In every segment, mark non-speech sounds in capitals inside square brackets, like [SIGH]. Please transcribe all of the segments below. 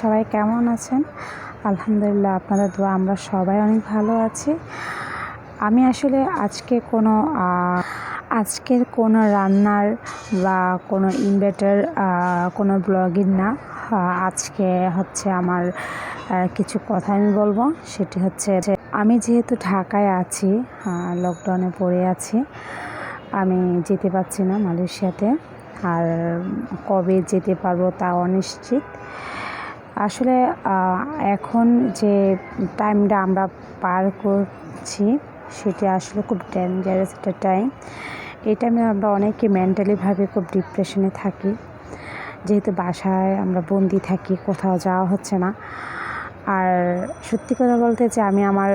সবাই কেমন আছেন? আলহামদুলিল্লাহ আপনাদের দোয়া, আমরা সবাই অনেক ভালো আছি। আমি আসলে আজকে কোনো আজকের কোনো রান্নার বা কোনো ইনভার্টার কোনো ব্লগিং না। আজকে হচ্ছে আমার কিছু কথা আমি বলব। সেটি হচ্ছে আমি যেহেতু ঢাকায় আছি লকডাউনে পড়ে আছি, আমি যেতে পারছি না মালয়েশিয়াতে। আর কবে যেতে পারব তা অনিশ্চিত। আসলে এখন যে টাইমটা আমরা পার করছি, সেটি আসলে খুব ডেঞ্জারাস একটা টাইম এই টাইমে আমরা অনেকে মেন্টালিভাবে খুব ডিপ্রেশনে থাকি। যেহেতু বাসায় আমরা বন্দি থাকি, কোথাও যাওয়া হচ্ছে না। আর সত্যি কথা বলতে যে আমি আমার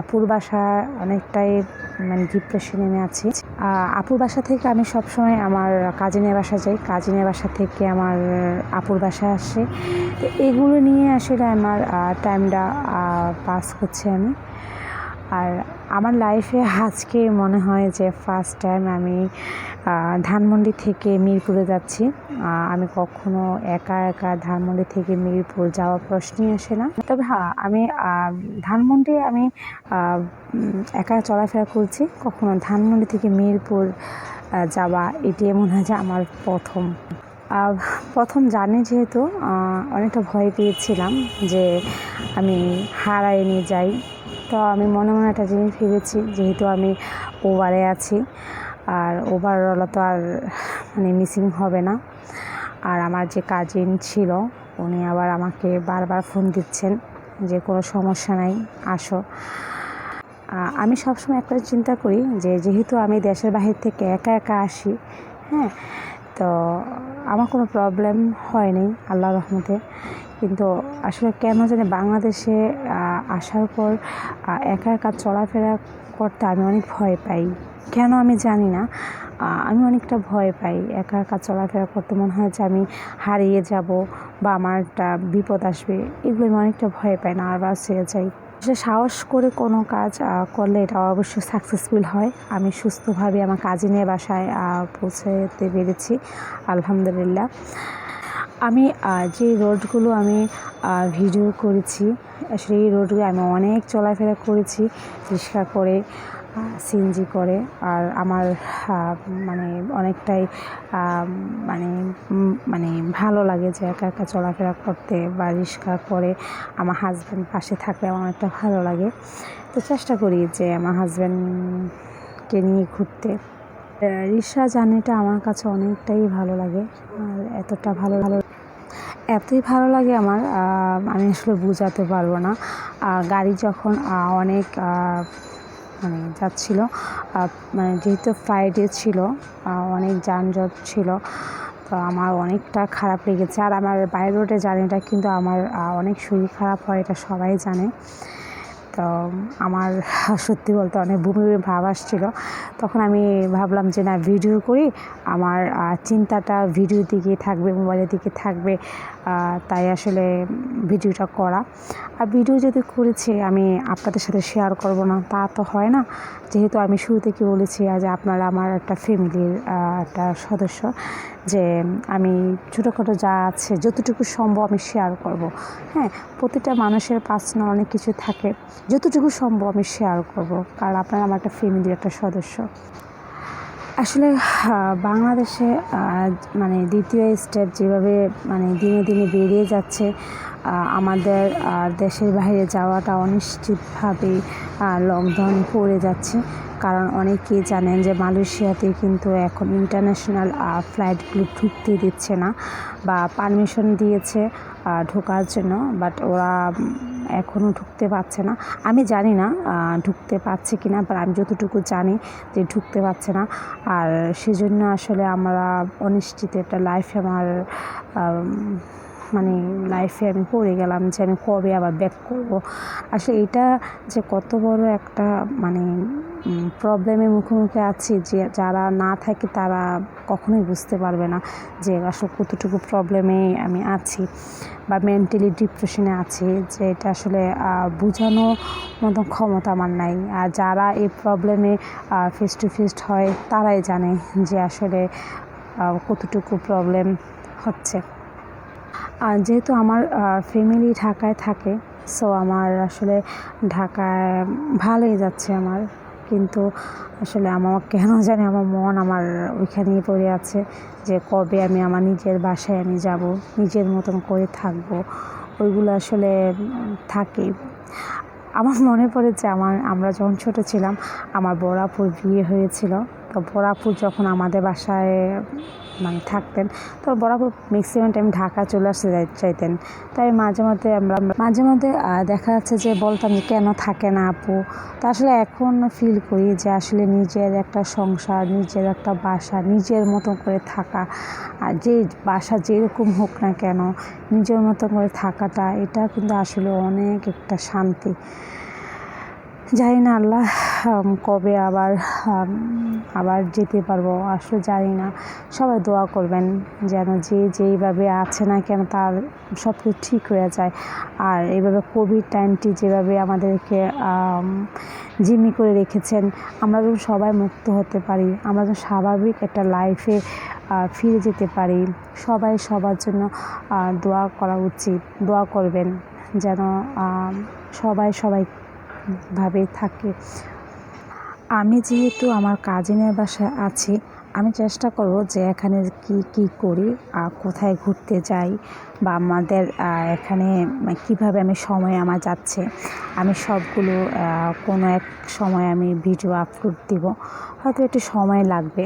আপুর বাসা অনেকটাই মানে ডিপ্রেশনে আমি আছি। আপুর বাসা থেকে আমি সবসময় আমার কাজিনের বাসা যাই। কাজিনের বাসা থেকে আমার আপুর বাসা আসে। তো এগুলো নিয়ে আসলে আমার টাইমটা পাস করছি আমি। আর আমার লাইফে আজকে মনে হয় যে ফার্স্ট টাইম আমি ধানমন্ডি থেকে মিরপুরে যাচ্ছি। আমি কখনো একা একা ধানমন্ডি থেকে মিরপুর যাওয়ার প্রশ্নই আসে না। তবে হ্যাঁ আমি ধানমন্ডি আমি একা চলাফেরা করছি। কখনো ধানমন্ডি থেকে মিরপুর যাওয়া, এটি মনে হয় যে আমার প্রথম। প্রথম জানি যেহেতু অনেকটা ভয় পেয়েছিলাম যে আমি হারায় নিয়ে যাই। তো আমি মনে মনে একটা জিনিস ভেবেছি, যেহেতু আমি ওভারে আছি, আর ওভারওয়ালা তো আর মানে মিসিং হবে না। আর আমার যে কাজিন ছিল, উনি আবার আমাকে বারবার ফোন দিচ্ছেন যে, কোনো সমস্যা নাই, আসো। আমি সবসময় একটা চিন্তা করি যে, যেহেতু আমি দেশের বাহির থেকে একা একা আসি হ্যাঁ তো আমার কোনো প্রবলেম হয়নি আল্লাহ রহমতে। কিন্তু আসলে কেন জানি বাংলাদেশে আসার পর একা একা চলাফেরা করতে আমি অনেক ভয় পাই। কেন আমি জানি না। আমি অনেকটা ভয় পাই একা একা চলাফেরা করতে। মনে হয় যে আমি হারিয়ে যাব বা আমার একটা বিপদ আসবে। এগুলো আমি অনেকটা ভয় পাই নার্ভাস হয়ে যাই। আসলে সাহস করে কোনো কাজ করলে এটা অবশ্যই সাকসেসফুল হয়। আমি সুস্থভাবে আমার কাজিনের বাসায় আহ, পৌঁছাতে পেরেছি। আলহামদুলিল্লাহ। আমি যে রোডগুলো আমি ভিডিও করেছি, আসলে এই রোডগুলো আমি অনেক চলাফেরা করেছি রিক্সা করে সিএনজি করে, আর আমার মানে অনেকটাই মানে মানে ভালো লাগে যে একা একা চলাফেরা করতে বা রিক্সা করে আমার হাজব্যান্ড পাশে থাকলে আমার অনেকটা ভালো লাগে। তো চেষ্টা করি যে আমার হাজব্যান্ডকে নিয়ে ঘুরতে। রিক্সা জার্নিটা আমার কাছে অনেকটাই ভালো লাগে, আর এতটা ভালো ভালো এতই ভালো লাগে আমার আমি আসলে বোঝাতে পারব না। গাড়ি যখন অনেক মানে যাচ্ছিল মানে যেহেতু ফ্রাইডে ছিল অনেক যানজট ছিল, তো আমার অনেকটা খারাপ লেগেছে। আর আমার বাইরে রোডে জার্নিটা কিন্তু আমার অনেক শরীর খারাপ হয়, এটা সবাই জানে। তো, আমার [LAUGHS] সত্যি বলতে অনেক বমি বমি ভাব আসছিল। তখন আমি ভাবলাম যে, না ভিডিও করি। আমার চিন্তাটা ভিডিও দিকে থাকবে মোবাইলের দিকে থাকবে। তাই আসলে ভিডিওটা করা। আর ভিডিও যদি করেছি, আমি আপনাদের সাথে শেয়ার করব না, তা তো হয় না। যেহেতু আমি শুরু থেকে বলেছি, আজ আপনারা আমার একটা ফ্যামিলির একটা সদস্য, যে আমি ছোটোখাটো যা আছে, যতটুকু সম্ভব আমি শেয়ার করব। হ্যাঁ প্রতিটা মানুষের পার্সোনাল অনেক কিছু থাকে। যতটুকু সম্ভব আমি শেয়ার করব। কারণ আপনারা আমার একটা ফ্যামিলির একটা সদস্য। আসলে বাংলাদেশে মানে দ্বিতীয় স্টেপ যেভাবে মানে দিনে দিনে বেরিয়ে যাচ্ছে আমাদের দেশের বাইরে যাওয়াটা অনিশ্চিতভাবে লকডাউন পড়ে যাচ্ছে। কারণ অনেকেই জানেন যে মালয়েশিয়াতে কিন্তু এখন ইন্টারন্যাশনাল ফ্লাইটগুলো ঢুকতে দিচ্ছে না বা পারমিশন দিয়েছে ঢোকার জন্য বাট ওরা এখনও ঢুকতে পারছে না। আমি জানি না ঢুকতে পারছে কি না বাট আমি যতটুকু জানি যে ঢুকতে পারছে না। আর সেজন্য আসলে আমরা অনিশ্চিত একটা লাইফে আমার আম, মানে লাইফে আমি পড়ে গেলাম যে আমি কবে আবার ব্যাক করব। আসলে এটা যে কত বড় একটা মানে প্রবলেমের মুখোমুখি আছি যে যারা না থাকে তারা কখনোই বুঝতে পারবে না যে আসলে কতটুকু প্রবলেমে আমি আছি বা মেন্টালি ডিপ্রেশনে আছি যে এটা আসলে বোঝানো মতো ক্ষমতা আমার নাই। আর যারা এই প্রবলেমে ফেস টু ফেস হয় তারাই জানে যে আসলে কতটুকু প্রবলেম হচ্ছে। আর যেহেতু আমার ফ্যামিলি ঢাকায় থাকে সো আমার আসলে ঢাকায় ভালোই যাচ্ছে আমার। কিন্তু আসলে আমার [LAUGHS] কেন জানি আমার মন আমার ওইখানেই পড়ে আছে যে কবে আমি আমার নিজের বাসায় আমি যাব, নিজের মতন করে থাকব, ওইগুলো আসলে থাকে। আমার মনে পড়েছে আমার, আমরা যখন ছোটো ছিলাম, আমার বড়াপুর বিয়ে হয়েছিল। তো বড়াপুর যখন আমাদের বাসায় মানে থাকতেন, তো বরাবর ম্যাক্সিমাম টাইম ঢাকা চলে আসতে চাইতেন। তাই মাঝে মধ্যে আমরা, মাঝে মধ্যে দেখা যাচ্ছে যে বলতাম যে কেন থাকে না আপু? তা আসলে এখন ফিল করি যে আসলে নিজের একটা সংসার, নিজের একটা বাসা, নিজের মতো করে থাকা, আর যে বাসা যেরকম হোক না কেন, নিজের মতো করে থাকাটা, এটা কিন্তু আসলে অনেক একটা শান্তি। জানি না আল্লাহ কবে আবার আবার যেতে পারব? আসলে জানি না। সবাই দোয়া করবেন যেন যে যেইভাবে আছে না কেন তার সব কিছু ঠিক হয়ে যায়। আর এইভাবে কোভিড টাইমটি যেভাবে আমাদেরকে আম, জিম্মি করে রেখেছেন আমরা যেন সবাই মুক্ত হতে পারি। আমরা যেন স্বাভাবিক একটা লাইফে ফিরে যেতে পারি। সবাই সবার জন্য দোয়া করা উচিত। দোয়া করবেন যেন সবাই সবাই ভাবে থাকে। আমি যেহেতু আমার কাজিনের বাসায় আছি আমি চেষ্টা করব যে এখানে কি কি করি আর কোথায় ঘুরতে যাই বা আমাদের এখানে কীভাবে আমি সময় আমার যাচ্ছে। আমি সবগুলো কোনো এক সময় আমি ভিডিও আপলোড দিব। হয়তো একটু সময় লাগবে,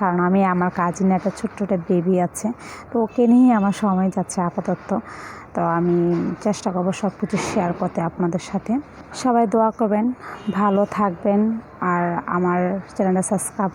কারণ আমি আমার কাজিনের একটা ছোট্ট একটা বেবি আছে, তো ওকে নিয়েই আমার সময় যাচ্ছে আপাতত। তো আমি চেষ্টা করব সব কিছু শেয়ার করতে আপনাদের সাথে। সবাই দোয়া করবেন, ভালো থাকবেন, আর আমার চ্যানেলটা সাবস্ক্রাইব